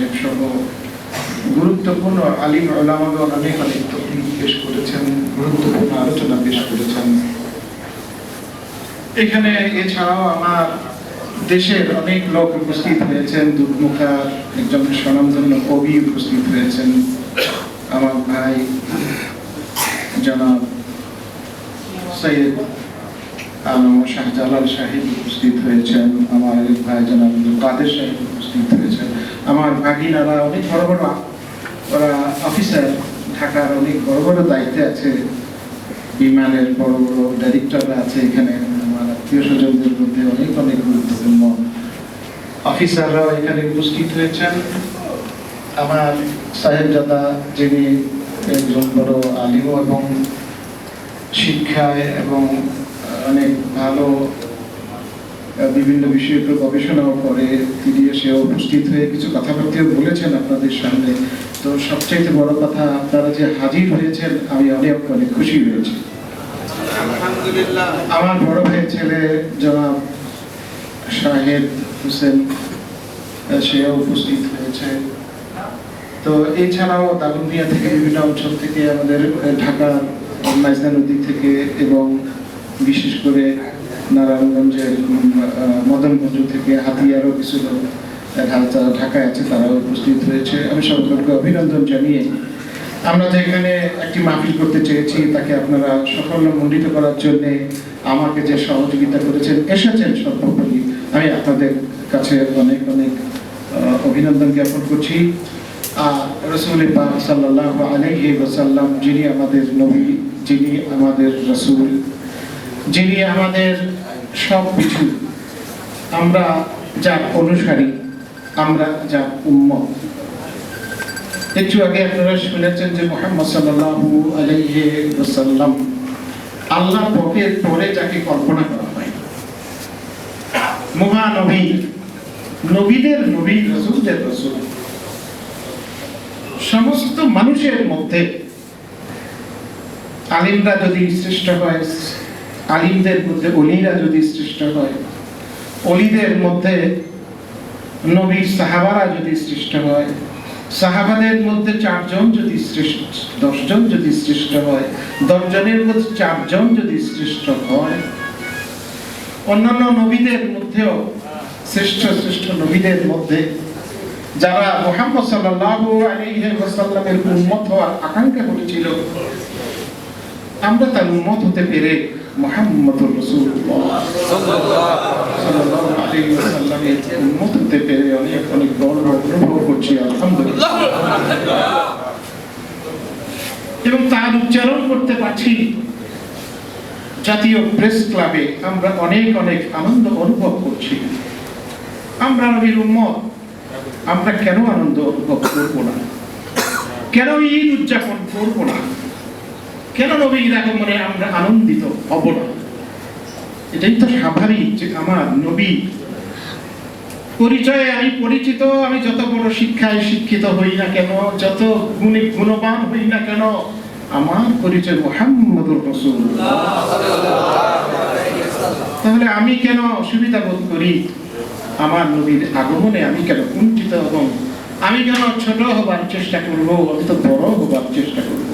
সাহেব সহ গুরুত্বপূর্ণ আলিম ওলামাগণ অনেক অনেক তকলিফ পেশ করেছেন, গুরুত্বপূর্ণ আলোচনা পেশ করেছেন। এখানে এছাড়াও আমার দেশের অনেক লোক উপস্থিত হয়েছেন, দুধমুখার একজন স্বনামধন্য কবি উপস্থিত হয়েছেন, আমার ভাই জনাব সৈয়দ আলম শাহজালাল সাহেব উপস্থিত হয়েছেন, আমার ভাই জনাব কাদের সাহেব উপস্থিত আমার ভাগিনারা অনেক বড় বড় ওরা অফিসার ঢাকার অনেক বড় বড় দায়িত্বে আছে। বিমানের বড় বড় ডাইরেক্টররা আছে এখানে, আমার আত্মীয় স্বজনদের মধ্যে অনেক অনেক গুরুত্বপূর্ণ। অফিসাররাও এখানে উপস্থিত হয়েছেন। আমার সাহেবজাদা যিনি একজন বড় আলিম এবং শিক্ষায় এবং অনেক ভালো বিভিন্ন বিষয়ের উপর গবেষণাও করে তিনি এসে উপস্থিত হয়ে কিছু কথাবার্তাও বলেছেন আপনাদের সামনে। তো সবচাইতে বড় কথা আপনারা যে হাজির হয়েছেন আমি অনেক অনেক খুশি হয়েছি। আলহামদুলিল্লাহ। আমার বড় ভাইয়ের ছেলে জনাব শাহেদ হোসেন সেও উপস্থিত হয়েছে। তো এছাড়াও দাগনভূঞা থেকে বিভিন্ন অঞ্চল থেকে আমাদের ঢাকার মাইজনা নদী থেকে এবং বিশেষ করে নারায়ণগঞ্জের মদনগঞ্জ থেকে হাতিয়ারও কিছু লোক ঢাকায় আছে, তারাও উপস্থিত হয়েছে আমি সকলকে অভিনন্দন জানিয়ে, আমরা যে এখানে একটি মাহফিল করতে চেয়েছি, তাকে আপনারা সাফল্য মণ্ডিত করার জন্য আমাকে যে সহযোগিতা করেছেন, এসেছেন সর্বোপরি। আমি আপনাদের কাছে অনেক অনেক অভিনন্দন জ্ঞাপন করছি। আর রসুল সাল্লাহ ওয়াসাল্লাম, যিনি আমাদের নবী, যিনি আমাদের রসুল, যিনি আমাদের সব কিছু। আমরা যার অনুসারী, আমরা যার উম্মত। একটু আগে আপনারা শুনেছেন যে মোহাম্মদ সাল্লাল্লাহু আলাইহি ওয়াসাল্লাম আল্লাহ পথের পরে যাকে কল্পনা করা হয়। মহানবী, নবীদের নবী, রসুলদের রসুল। সমস্ত মানুষের মধ্যে আলিমরা যদি শ্রেষ্ঠ হয় আলিমদের মধ্যে অলিরা যদি সৃষ্ট হয়, অলিদের মধ্যে নবীর সাহাবারা যদি সৃষ্ট হয়, সাহাবাদের মধ্যে চারজন যদি শ্রেষ্ঠ দশজন যদি শ্রেষ্ঠ হয়, দশজনের মধ্যে চারজন যদি শ্রেষ্ঠ হয়, অন্যান্য নবীদের মধ্যেও শ্রেষ্ঠ শ্রেষ্ঠ নবীদের মধ্যে যারা মোহাম্মদ সাল্লাল্লাহু আলাইহি উম্মত হওয়ার আকাঙ্ক্ষা করেছিল, আমরা তার উম্মত হতে পেরে মোহাম্মদুর হতে পেরে অনেক অনেক গর্ব অনুভব করছি, আলহামদুলিল্লাহ। এবং তার উচ্চারণ করতে পারছি। জাতীয় প্রেস ক্লাবে আমরা অনেক অনেক আনন্দ অনুভব করছি। আমরা নবীর উম্মত, আমরা কেন আনন্দ অনুভব করব না? কেন ঈদ উদযাপন করব না? কেন নবীর আগমনে আমরা আনন্দিত হব না এটাই তো স্বাভাবিক যে আমার নবী। পরিচয়ে আমি পরিচিত, আমি যত বড় শিক্ষায় শিক্ষিত হই না কেন, যত গুণে গুণবান হই না কেন, আমার পরিচয় মোহাম্মদুর রসুল তাহলে আমি কেন অসুবিধা বোধ করি? আমার নবীর আগমনে আমি কেন কুণ্ঠিত এবং আমি কেন ছোট হবার চেষ্টা করব? আমি তো বড় হবার চেষ্টা করব।